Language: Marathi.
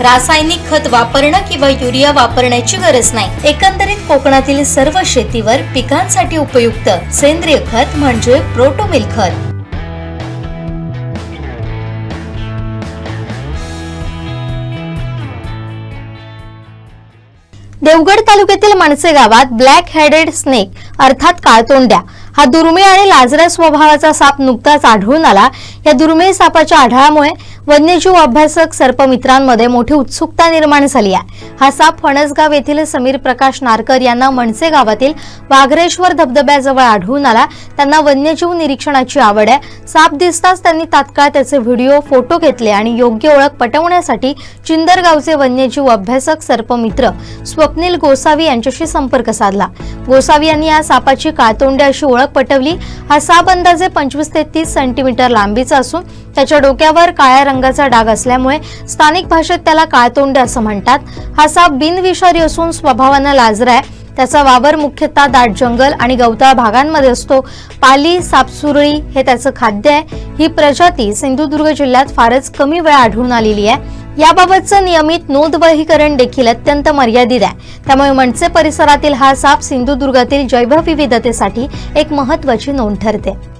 रासायनिक खत वापरणं किंवा युरिया वापरण्याची गरज नाही. एकंदरीत कोकणातील सर्व शेतीवर पिकांसाठी उपयुक्त सेंद्रिय खत म्हणजे प्रोटोमिल खत. देवगड तालुक्यातील माणसे गावात ब्लॅक हेडेड स्नेक अर्थात काळतोंड्या हा दुर्मिळ आणि लाजऱ्या स्वभावाचा साप नुकताच आढळून आला. या दुर्मिळ सापाच्या आढळामुळे वन्यजीव अभ्यासक सर्पमित्रांमध्ये मोठी उत्सुकता निर्माण झाली आहे. हा साप फणसगाव येथील समीर प्रकाश नारकर यांना मनसे गावातील वाघरेश्वर धबधब्याजवळ आढळून आला. त्यांना वन्यजीव निरीक्षणाची आवड आहे. साप दिसताच त्यांनी तात्काळ त्याचे व्हिडिओ फोटो घेतले आणि योग्य ओळख पटवण्यासाठी चिंदरगावचे वन्यजीव अभ्यासक सर्पमित्र स्वप्नील गोसावी यांच्याशी संपर्क साधला. गोसावी यांनी या सापाची काळतोंडी अशी ओळख पटवली. हा साप अंदाजे पंचवीस ते तीस सेंटीमीटर लांबीचा असून त्याच्या डोक्यावर काळ्या रंगाचा डाग असल्यामुळे स्थानिक भाषेत त्याला काळतोंडे असं म्हणतात. हा साप बिनविषारी असून स्वभावानं लाजरा आहे. त्याचा वावर मुख्यतः दाट जंगल आणि गवताळ भागांमध्ये असतो. पाली सापसुरळी हे त्याचं खाद्य आहे. ही प्रजाती सिंधुदुर्ग जिल्ह्यात फारच कमी वेळा आढळून आलेली आहे. याबाबतचं नियमित नोंदवहीकरण देखील अत्यंत मर्यादित आहे. त्यामुळे मनसे परिसरातील हा साप सिंधुदुर्गातील जैवविविधतेसाठी एक महत्वाची नोंद ठरते.